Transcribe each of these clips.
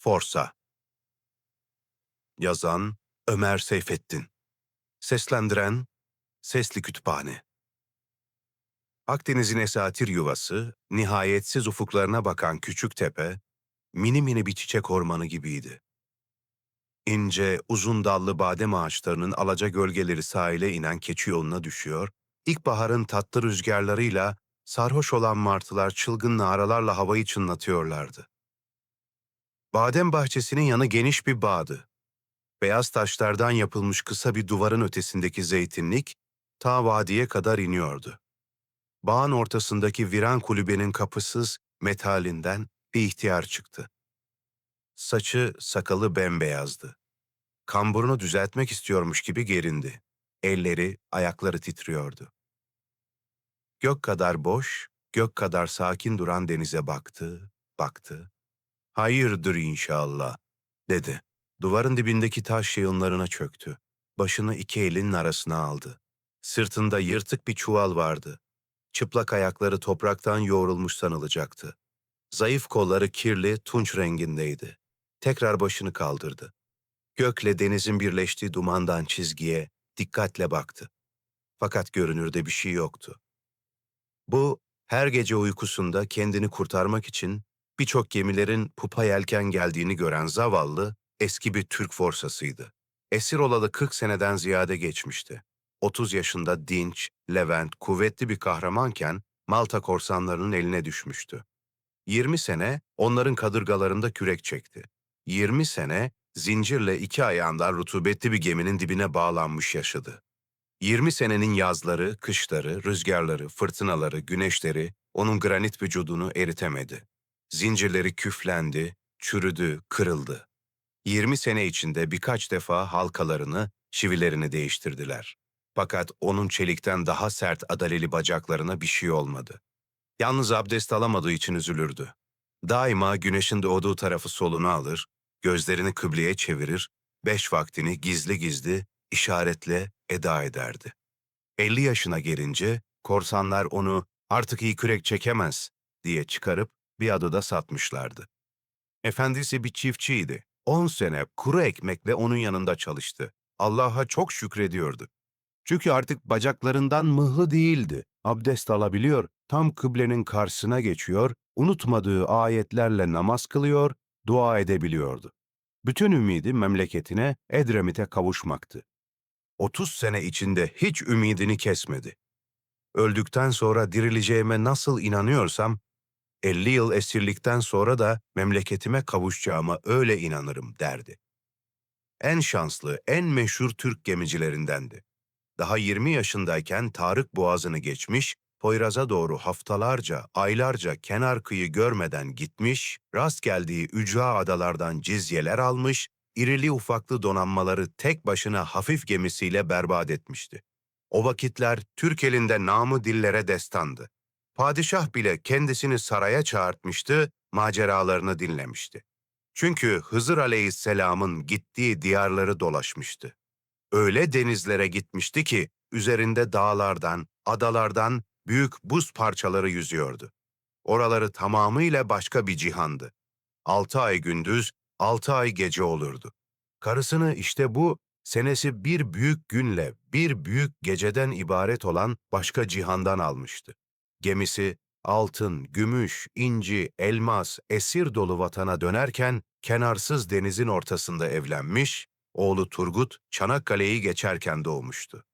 Forsa Yazan Ömer Seyfettin Seslendiren Sesli Kütüphane Akdeniz'in esatir yuvası, nihayetsiz ufuklarına bakan küçük tepe, mini mini bir çiçek ormanı gibiydi. İnce, uzun dallı badem ağaçlarının alaca gölgeleri sahile inen keçi yoluna düşüyor, ilkbaharın tatlı rüzgarlarıyla sarhoş olan martılar çılgın naralarla havayı çınlatıyorlardı. Badem bahçesinin yanı geniş bir bağdı. Beyaz taşlardan yapılmış kısa bir duvarın ötesindeki zeytinlik ta vadiye kadar iniyordu. Bağın ortasındaki viran kulübenin kapısız metalinden bir ihtiyar çıktı. Saçı, sakalı bembeyazdı. Kamburunu düzeltmek istiyormuş gibi gerindi. Elleri, ayakları titriyordu. Gök kadar boş, gök kadar sakin duran denize baktı, baktı. Hayırdır inşallah, dedi. Duvarın dibindeki taş yığınlarına çöktü. Başını iki elinin arasına aldı. Sırtında yırtık bir çuval vardı. Çıplak ayakları topraktan yoğrulmuş sanılacaktı. Zayıf kolları kirli, tunç rengindeydi. Tekrar başını kaldırdı. Gökle denizin birleştiği dumandan çizgiye dikkatle baktı. Fakat görünürde bir şey yoktu. Bu, her gece uykusunda kendini kurtarmak için birçok gemilerin pupa yelken geldiğini gören zavallı, eski bir Türk forsasıydı. Esir olalı 40 seneden ziyade geçmişti. 30 yaşında dinç, Levent, kuvvetli bir kahramanken Malta korsanlarının eline düşmüştü. 20 sene onların kadırgalarında kürek çekti. 20 sene zincirle iki ayağından rutubetli bir geminin dibine bağlanmış yaşadı. 20 senenin yazları, kışları, rüzgarları, fırtınaları, güneşleri onun granit vücudunu eritemedi. Zincirleri küflendi, çürüdü, kırıldı. 20 sene içinde birkaç defa halkalarını, çivilerini değiştirdiler. Fakat onun çelikten daha sert adaleli bacaklarına bir şey olmadı. Yalnız abdest alamadığı için üzülürdü. Daima güneşin doğduğu tarafı soluna alır, gözlerini kıbleye çevirir, beş vaktini gizli gizli, işaretle eda ederdi. 50 yaşına gelince korsanlar onu artık iyi kürek çekemez diye çıkarıp bir adada satmışlardı. Efendisi bir çiftçiydi. 10 sene kuru ekmekle onun yanında çalıştı. Allah'a çok şükrediyordu. Çünkü artık bacaklarından mıhlı değildi. Abdest alabiliyor, tam kıblenin karşısına geçiyor, unutmadığı ayetlerle namaz kılıyor, dua edebiliyordu. Bütün ümidi memleketine, Edremit'e kavuşmaktı. 30 sene içinde hiç ümidini kesmedi. Öldükten sonra dirileceğime nasıl inanıyorsam, 50 yıl esirlikten sonra da memleketime kavuşacağıma öyle inanırım derdi. En şanslı, en meşhur Türk gemicilerindendi. Daha 20 yaşındayken Tarık Boğazı'nı geçmiş, Poyraz'a doğru haftalarca, aylarca kenar kıyı görmeden gitmiş, rast geldiği ücra adalardan cizyeler almış, irili ufaklı donanmaları tek başına hafif gemisiyle berbat etmişti. O vakitler Türk elinde namı dillere destandı. Padişah bile kendisini saraya çağırtmıştı, maceralarını dinlemişti. Çünkü Hızır aleyhisselamın gittiği diyarları dolaşmıştı. Öyle denizlere gitmişti ki üzerinde dağlardan, adalardan büyük buz parçaları yüzüyordu. Oraları tamamıyla başka bir cihandı. Altı ay gündüz, altı ay gece olurdu. Karısını işte bu, senesi bir büyük günle, bir büyük geceden ibaret olan başka cihandan almıştı. Gemisi altın, gümüş, inci, elmas, esir dolu vatana dönerken kenarsız denizin ortasında evlenmiş, oğlu Turgut Çanakkale'yi geçerken doğmuştu.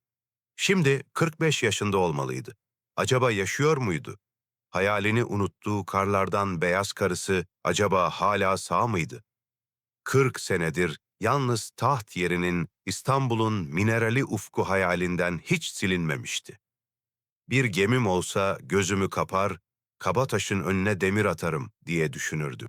Şimdi 45 yaşında olmalıydı. Acaba yaşıyor muydu? Hayalini unuttuğu karlardan beyaz karısı acaba hala sağ mıydı? 40 senedir yalnız taht yerinin İstanbul'un minerali ufku hayalinden hiç silinmemişti. Bir gemim olsa gözümü kapar, kaba taşın önüne demir atarım diye düşünürdü.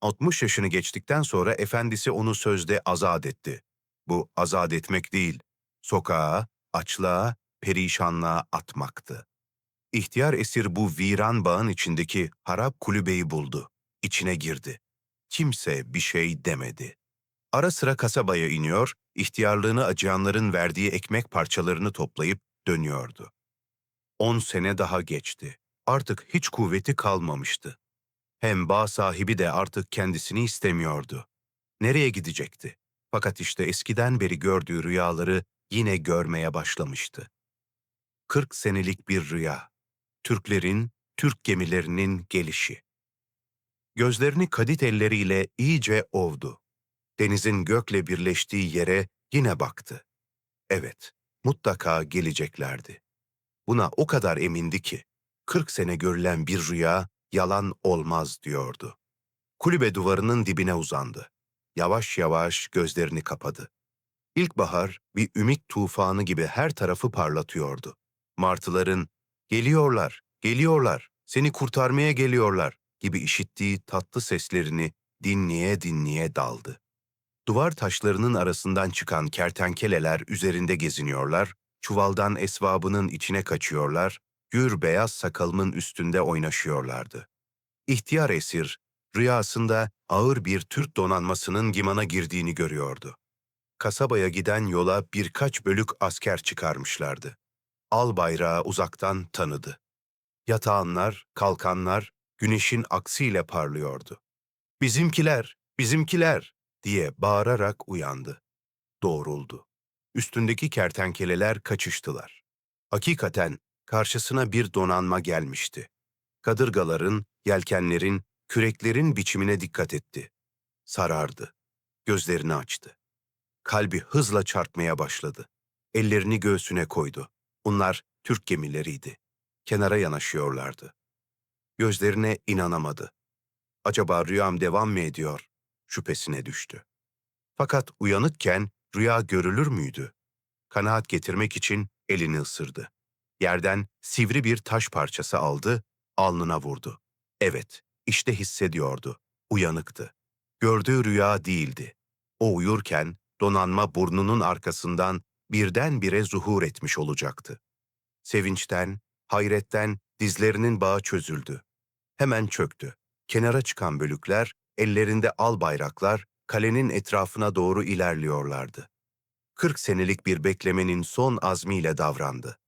60 yaşını geçtikten sonra efendisi onu sözde azat etti. Bu azat etmek değil, sokağa, açlığa, perişanlığa atmaktı. İhtiyar esir bu viran bağın içindeki harap kulübeyi buldu. İçine girdi. Kimse bir şey demedi. Ara sıra kasabaya iniyor, ihtiyarlığını acıyanların verdiği ekmek parçalarını toplayıp dönüyordu. On sene daha geçti. Artık hiç kuvveti kalmamıştı. Hem bağ sahibi de artık kendisini istemiyordu. Nereye gidecekti? Fakat işte eskiden beri gördüğü rüyaları yine görmeye başlamıştı. 40 senelik bir rüya. Türklerin, Türk gemilerinin gelişi. Gözlerini kadit elleriyle iyice ovdu. Denizin gökle birleştiği yere yine baktı. Evet, mutlaka geleceklerdi. Buna o kadar emindi ki, 40 sene görülen bir rüya yalan olmaz diyordu. Kulübe duvarının dibine uzandı. Yavaş yavaş gözlerini kapadı. İlkbahar bir ümit tufanı gibi her tarafı parlatıyordu. Martıların "Geliyorlar, geliyorlar, seni kurtarmaya geliyorlar." gibi işittiği tatlı seslerini dinleye dinleye daldı. Duvar taşlarının arasından çıkan kertenkeleler üzerinde geziniyorlar, çuvaldan esvabının içine kaçıyorlar, gür beyaz sakalımın üstünde oynaşıyorlardı. İhtiyar esir, rüyasında ağır bir Türk donanmasının limana girdiğini görüyordu. Kasabaya giden yola birkaç bölük asker çıkarmışlardı. Al bayrağı uzaktan tanıdı. Yatağanlar, kalkanlar güneşin aksiyle parlıyordu. Bizimkiler, bizimkiler diye bağırarak uyandı. Doğruldu. Üstündeki kertenkeleler kaçıştılar. Hakikaten karşısına bir donanma gelmişti. Kadırgaların, yelkenlerin, küreklerin biçimine dikkat etti. Sarardı. Gözlerini açtı. Kalbi hızla çarpmaya başladı. Ellerini göğsüne koydu. Bunlar Türk gemileriydi. Kenara yanaşıyorlardı. Gözlerine inanamadı. Acaba rüyam devam mı ediyor? Şüphesine düştü. Fakat uyanıkken rüya görülür müydü? Kanaat getirmek için elini ısırdı. Yerden sivri bir taş parçası aldı, alnına vurdu. Evet, işte hissediyordu. Uyanıktı. Gördüğü rüya değildi. O uyurken donanma burnunun arkasından birdenbire zuhur etmiş olacaktı. Sevinçten, hayretten dizlerinin bağı çözüldü. Hemen çöktü. Kenara çıkan bölükler, ellerinde al bayraklar, kalenin etrafına doğru ilerliyorlardı. Kırk senelik bir beklemenin son azmiyle davrandı.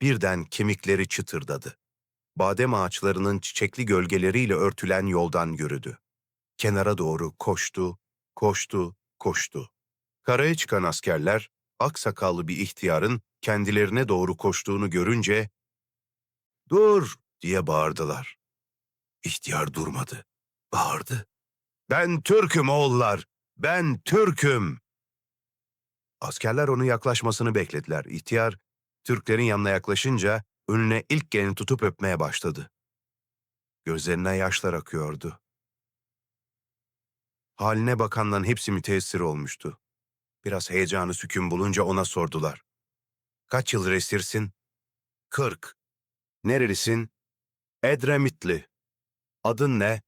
Birden kemikleri çıtırdadı. Badem ağaçlarının çiçekli gölgeleriyle örtülen yoldan yürüdü. Kenara doğru koştu, koştu, koştu. Karaya çıkan askerler, aksakallı bir ihtiyarın kendilerine doğru koştuğunu görünce, ''Dur!'' diye bağırdılar. İhtiyar durmadı. Bağırdı. Ben Türk'üm oğullar. Ben Türk'üm. Askerler onun yaklaşmasını beklediler. İhtiyar, Türklerin yanına yaklaşınca önüne ilk geleni tutup öpmeye başladı. Gözlerine yaşlar akıyordu. Haline bakanların hepsi müteessir olmuştu. Biraz heyecanı sükun bulunca ona sordular. Kaç yıldır esirsin? Kırk. Nerelisin? Edremitli. Adın ne?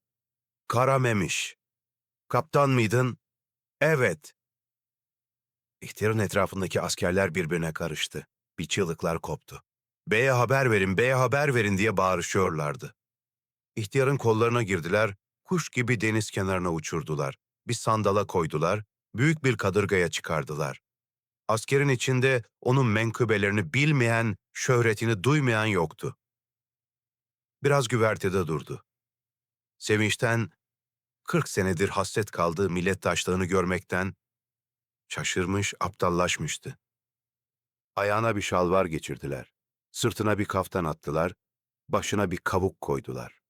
Karamemiş. Kaptan mıydın? Evet. İhtiyarın etrafındaki askerler birbirine karıştı. Bir çığlıklar koptu. Bey'e haber verin, bey'e haber verin diye bağırışıyorlardı. İhtiyarın kollarına girdiler, kuş gibi deniz kenarına uçurdular. Bir sandala koydular, büyük bir kadırgaya çıkardılar. Askerin içinde onun menkıbelerini bilmeyen, şöhretini duymayan yoktu. Biraz güvertede durdu. Sevinçten 40 senedir hasret kaldığı millettaşlığını görmekten şaşırmış, aptallaşmıştı. Ayağına bir şalvar geçirdiler. Sırtına bir kaftan attılar, başına bir kavuk koydular.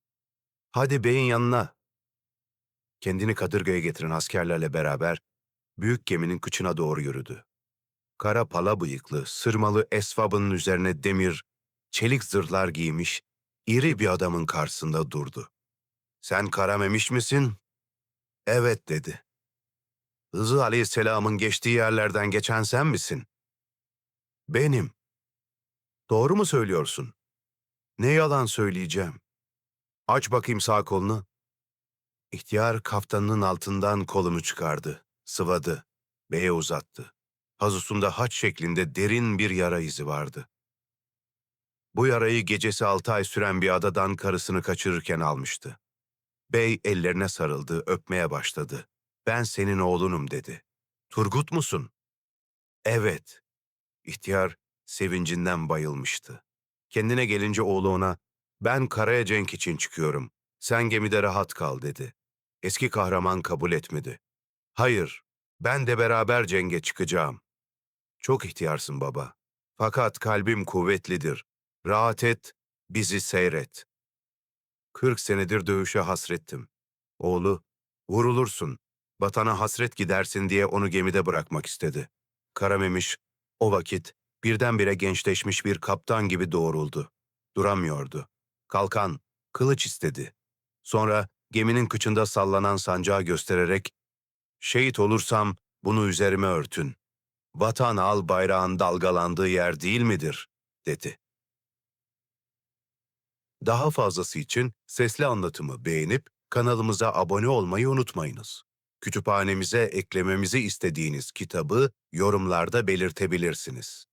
Hadi beyin yanına. Kendini kadırgaya getiren askerlerle beraber büyük geminin kıçına doğru yürüdü. Kara pala bıyıklı, sırmalı esvabının üzerine demir, çelik zırhlar giymiş, iri bir adamın karşısında durdu. Sen Karamemiş misin? Evet dedi. Hızır Aleyhisselam'ın geçtiği yerlerden geçen sen misin? Benim. Doğru mu söylüyorsun? Ne yalan söyleyeceğim. Aç bakayım sağ kolunu. İhtiyar kaftanının altından kolunu çıkardı, sıvadı, beye uzattı. Hazusunda haç şeklinde derin bir yara izi vardı. Bu yarayı gecesi altı ay süren bir adadan karısını kaçırırken almıştı. Bey ellerine sarıldı, öpmeye başladı. Ben senin oğlunum dedi. Turgut musun? Evet. İhtiyar sevincinden bayılmıştı. Kendine gelince oğlu ona, ben Karaya Cenk için çıkıyorum. Sen gemide rahat kal dedi. Eski kahraman kabul etmedi. Hayır, ben de beraber cenge çıkacağım. Çok ihtiyarsın baba. Fakat kalbim kuvvetlidir. Rahat et, bizi seyret. Kırk senedir dövüşe hasrettim. Oğlu, vurulursun, vatana hasret gidersin diye onu gemide bırakmak istedi. Karamemiş, o vakit birdenbire gençleşmiş bir kaptan gibi doğruldu. Duramıyordu. Kalkan, kılıç istedi. Sonra geminin kıçında sallanan sancağı göstererek, ''Şehit olursam bunu üzerime örtün. Vatan al bayrağın dalgalandığı yer değil midir?'' dedi. Daha fazlası için sesli anlatımı beğenip kanalımıza abone olmayı unutmayınız. Kütüphanemize eklememizi istediğiniz kitabı yorumlarda belirtebilirsiniz.